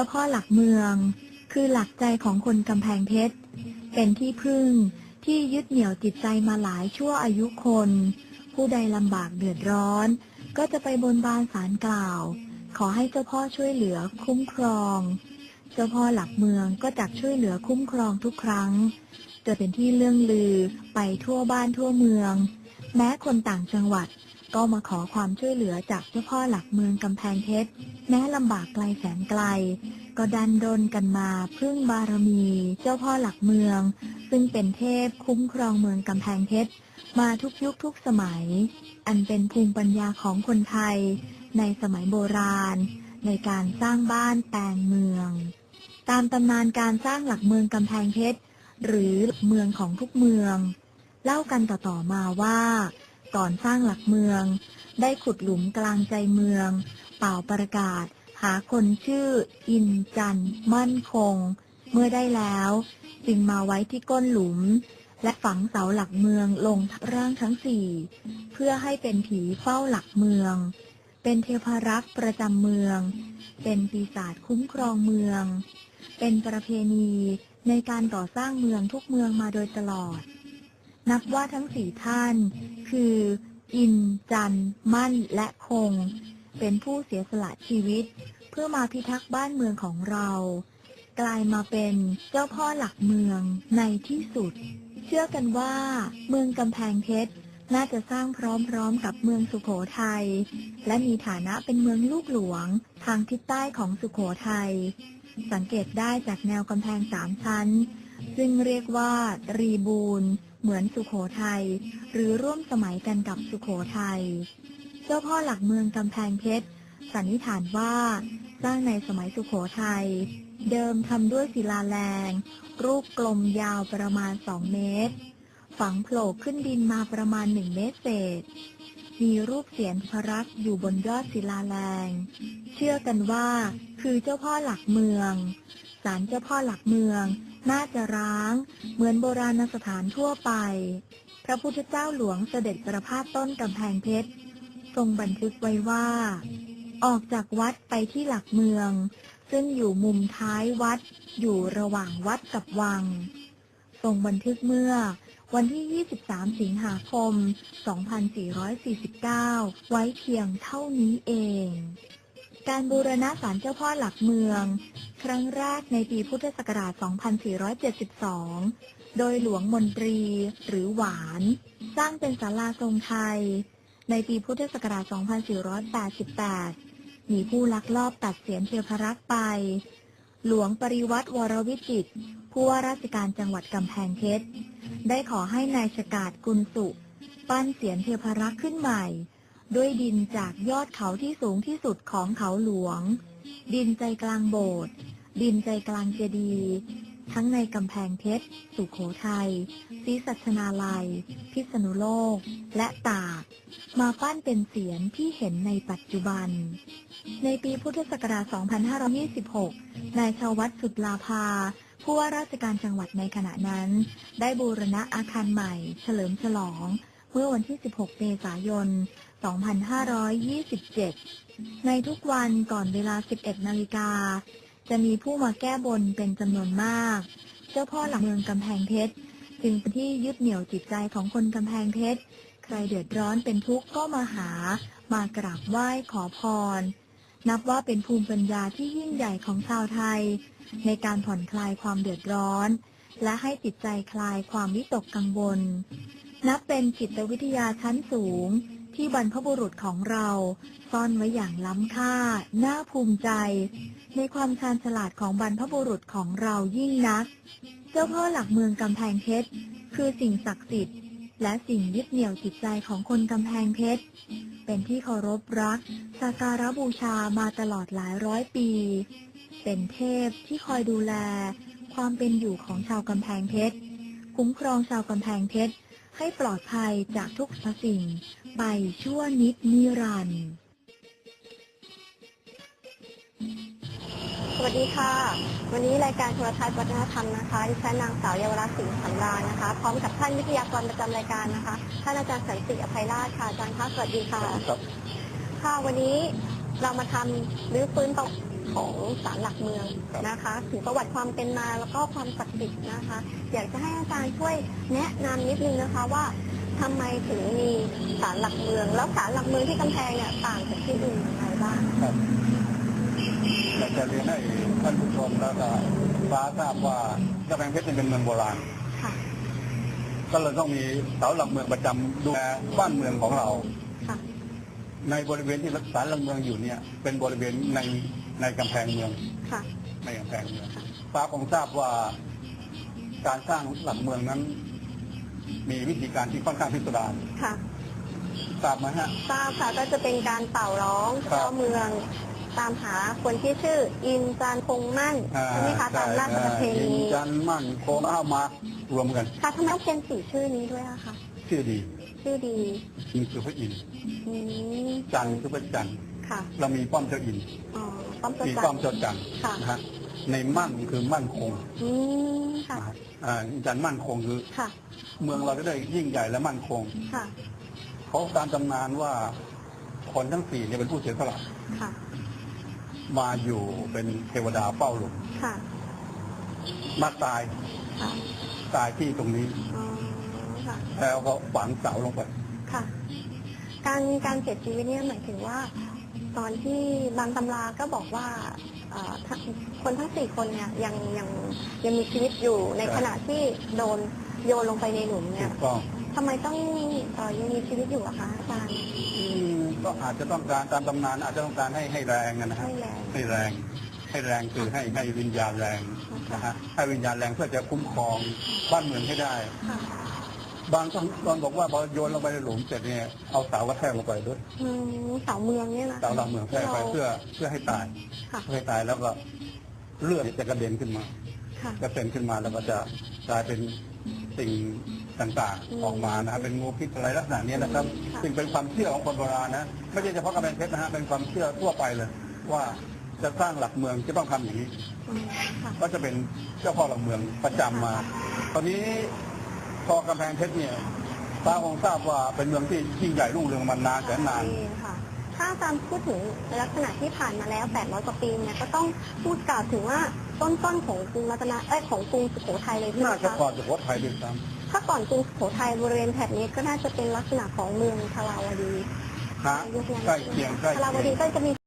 จ้าพ่อหลักเมือง คือหลักใจของคนกำแพงเพชร เป็นที่พึ่งที่ยึดเหนี่ยวจิตใจมาหลายชั่วอายุคน ผู้ใดลำบากเดือดร้อน ก็จะไปบนบานสารกล่าว ขอให้เจ้าพ่อช่วยเหลือคุ้มครอง เจ้าพ่อหลักเมืองก็จักช่วยเหลือคุ้มครองทุกครั้งจะเป็นที่เรื่องลือไปทั่วบ้านทั่วเมือง แม้คนต่างจังหวัดก็มาขอความช่วยเหลือจากเจ้าพ่อหลักเมืองกำแพงเพชรแม้ลำบากไกลแสนไกล ก็ดันดนกันมาพึ่งบารมีเจ้าพ่อหลักเมือง ซึ่งเป็นเทพคุ้มครองเมืองกำแพงเพชรมาทุกยุคทุกสมัย อันเป็นภูมิปัญญาของคนไทย ในสมัยโบราณ ในการสร้างบ้านแปลงเมือง ตามตำนานการสร้างหลักเมืองกำแพงเพชรหรือเมืองของทุกเมือง เล่ากันต่อๆมาว่า ก่อนสร้างหลักเมือง ได้ขุดหลุมกลางใจเมือง เป่าประกาศ หาคนชื่อ อินจันมั่นคง เมื่อได้แล้ว จึงมาไว้ที่ก้นหลุม และฝังเสาหลักเมืองลงทับร่างทั้งสี่ เพื่อให้เป็นผีเฝ้าหลักเมือง เป็นเทพรักษ์ประจำเมือง เป็นปีศาจคุ้มครองเมือง เป็นประเพณีในการก่อสร้างเมืองทุกเมืองมาโดยตลอด นับว่าทั้งสี่ท่าน คือ อินจันมั่นและคง เป็นผู้เสียสละชีวิต เพื่อมาพิทักษ์บ้านเมืองของเรา กลายมาเป็นเจ้าพ่อหลักเมืองในที่สุด เชื่อกันว่า เมืองกำแพงเพชรน่าจะสร้างพร้อมๆกับเมืองสุโขทัย และมีฐานะเป็นเมืองลูกหลวงทางทิศใต้ของสุโขทัย สังเกตได้จากแนวกำแพงสามชั้น ซึ่งเรียกว่ารีบูนเหมือนสุโขทัย หรือร่วมสมัยกันกับสุโขทัย เจ้าพ่อหลักเมืองกำแพงเพชร สันนิษฐานว่าสร้างในสมัยสุขโขทัย เดิมทำด้วยศิลาแรง รูปกลมยาวประมาณ 2 เมตร ฝังโผล่ขึ้นดินมาประมาณ 1 เมตรเศษ มีรูปเสียนพระรักษ์อยู่บนยอดศิลาแรง เชื่อกันว่าคือเจ้าพ่อหลักเมือง ศาลเจ้าพ่อหลักเมืองน่าจะร้าง เหมือนโบราณสถานทั่วไป พระพุทธเจ้าหลวงเสด็จประพาสต้นกำแพงเพชร ทรงบันทึกไว้ว่า ออกจากวัดไปที่หลักเมือง ซึ่งอยู่มุมท้ายวัดอยู่ระหว่างวัดกับวัง ทรงบันทึกเมื่อวันที่ 23 สิงหาคม 2449 ไว้เพียงเท่านี้เอง การบูรณะศาลเจ้าพ่อหลักเมือง ครั้งแรกในปีพุทธศักราช 2472 โดยหลวงมนตรีหรือหวาน สร้างเป็นศาลาทรงไทย ในปีพุทธศักราช 2488 มีผู้ลักลอบตัดเสียนเทพรักษ์ไป หลวงปริวัติวรวิจิตรผู้ว่าราชการจังหวัดกำแพงเพชร ได้ขอให้นายชกาดกุลสุ ปั้นเสียนเทพรักษ์ขึ้นใหม่ ด้วยดินจากยอดเขาที่สูงที่สุดของเขาหลวง ดินใจกลางโบสถ์ดินใจกลางเจดีย์ ทั้งในกำแพงเพชร สุโขทัยศรีสัชนาลัย พิษณุโลก และตาก มาปั้นเป็นเสียนที่เห็นในปัจจุบัน ในปีพุทธศักราช 2526 นายชวัตสุดลาภา ผู้ว่าราชการจังหวัดในขณะนั้น ได้บูรณะอาคารใหม่ เฉลิมฉลอง เมื่อวันที่ 16 เมษายน 2527 ในทุกวันก่อนเวลา 11 นาฬิกา จะมีผู้มาแก้บนเป็นจำนวนมาก เจ้าพ่อหลักเมืองกำแพงเพชรจึงเป็นที่ยึดเหนี่ยวจิตใจของคนกำแพงเพชร ใครเดือดร้อนเป็นทุกข์ก็มาหา มากราบไหว้ขอพร นับว่าเป็นภูมิปัญญาที่ยิ่งใหญ่ของชาวไทย ในการผ่อนคลายความเดือดร้อน และให้จิตใจคลายความวิตกกังวล นับเป็นจิตวิทยาชั้นสูง ที่บรรพบุรุษของเราซ่อนไว้อย่างล้ำค่า น่าภูมิใจ ในความชาญฉลาดของบรรพบุรุษของเรายิ่งนัก เจ้าพ่อหลักเมืองกำแพงเพชรคือสิ่งศักดิ์สิทธิ์ และสิ่งยึดเหนี่ยวจิตใจของคนกำแพงเพชร เป็นที่เคารพรักสักการะบูชามาตลอดหลายร้อยปี เป็นเทพที่คอยดูแล ความเป็นอยู่ของชาวกำแพงเพชร คุ้มครองชาวกำแพงเพชร ให้ปลอดภัยจากทุกสรรพสิ่ง ไปชั่วนิดนิรันดร์สวัสดีค่ะ วันนี้รายการโทรทัศน์วัฒนธรรมนะคะดิฉันนางสาวเยาวรักษ์สิงห์สำราญนะคะ พร้อมกับท่านวิทยากรประจำรายการนะคะ ท่านอาจารย์สันติอภัยราชค่ะอาจารย์คะสวัสดีค่ะ ครับ ค่ะ วันนี้เรามาทำหรือฟื้นประ ของศาลหลักเมืองครับนะคะ ถึงประวัติความเป็นมาแล้วก็ความศักดิ์สิทธิ์นะคะ อยากจะให้อาจารย์ช่วยแนะนำนิดนึงนะคะว่าทำไมถึงมีศาลหลักเมือง แล้วศาลหลักเมืองที่กำแพงเนี่ยต่างจากที่อื่นยังไงบ้างครับอยากจะเรียนให้ท่านผู้ชมแล้วก็ฟ้าทราบว่ากำแพงเพชรเนี่ยเป็นเมืองโบราณค่ะก็เลยต้องมีเสาหลักเมืองประจำดูแลบ้านเมืองของเราค่ะ ในบริเวณที่รักษาหลักเมืองอยู่เนี่ย เป็นบริเวณในในกำแพงเมือง ค่ะ ในกำแพงเมืองฟ้าคงทราบว่าการสร้างหลักเมืองนั้น มีวิธีการที่ค่อนข้างพิสดารค่ะ ทราบไหมฮะ ทราบค่ะก็จะเป็นการเป่าร้องครับเจ้าเมือง ตามหาคนที่ชื่อ อินจันทร์คงมั่นอ่าใช่ไหมคะตามราชประเพอิณีนจันทร์มั่นโคงเอามารวมกัน ค่ะทำไมต้องเป็นสี่ชื่อนี้ด้วยอะคะ ชื่อดี ชื่อดีอินคือพระอินทร์อืมจันทร์คือพระจันทร์ค่ะเรามีป้อมเจ้าอินทร์อ๋อป้อมประมีจัป้อมเจ้าจันทร์ค่ะ นะฮะในมั่นคือมั่นคงอืมค่ะ นะฮะอ่าจันทร์มั่นคงคือค่ะ เมืองเราจะได้ยิ่งใหญ่และมั่นคง ค่ะ เขาตามตำนานว่าคนทั้งสี่เนี่ยเป็นผู้เสียสละค่ะ มาอยู่เป็นเทวดาเฝ้าหลุมค่ะ มาตายค่ะตายที่ตรงนี้ อ๋อ ค่ะ แล้วก็ฝังเสาลงไป ค่ะ การการเสียชีวิตเนี่ยหมายถึงว่า ตอนที่บางตำราก็บอกว่าเอ่อทั้งคนทั้งสี่คนเนี่ยยังยังยังมีชีวิตอยู่ในครับขณะที่โดนโยนลงไปในหลุมเนี่ถูยกต้องทำไมต้องเอ่อยังมีชีวิตอยู่อะคะอาจารย์อืมก็อาจจะต้องการตามตำนานอาจจะต้องการให้ให้แรงอะนะฮะให้แรง ให้แรง ให้แรงคือให้ให้วิญญาณแรงนะฮะ ให้วิญญาณแรงเพื่อจะคุ้มครองบ้านเมืองให้ได้ ค่ะ บางตอนบอกว่าพอโยนลงไปในหลุมเสร็จเนี่ยเอาเสากระแทกลงไปด้วยอืมเสาเมืองเนี่ยนะเสาหลักเมืองแทกไปเพื่อเพื่อให้ตายค่ะ เพื่อให้ตายแล้วก็เลือดจะกระเด็นขึ้นมา ค่ะ กระเซ็นขึ้นมาแล้วก็จะกลายเป็นสิ่งต่างอืมๆออกมานะครับเป็นงูพิษอะไรลักษณะนี้นะครับ ค่ะซึ่งเป็นความเชื่อของคนโบราณนะไม่ใช่เฉพาะกำแพงเพชรนะฮะเป็นความเชื่อทั่วไปเลย ว่าจะสร้างหลักเมืองจะต้องทำอย่างนี้ อืมค่ะ ก็จะเป็นเจ้าพ่อหลักเมืองประจำมา ตอนนี้ พอกำแพงเพชรเนี่ยฟ้าคงทราบว่าเป็นเมืองที่ยิ่งใหญ่รุ่งเรืองมานานแสนนานค่ะ ถ้าอาจารย์พูดถึงลักษณะที่ผ่านมาแล้ว 800 กว่าปีเนี่ยก็ต้องพูดกล่าวถึงว่าต้นต้นๆของกรุงรัตนเอ้ยของกรุงสุโขทัยเลยใช่ไหมน่าจะคะก่อนสุโขทัยด้วยซ้ถ้าก่อนกรุงสุโขทัยบริเวณแถบนี้ก็น่าจะเป็นลักษณะของเมืองทราวดีำฮะยุคนั้นใกล้เคียงใกล้ทราวเคีดียง ก็จะมี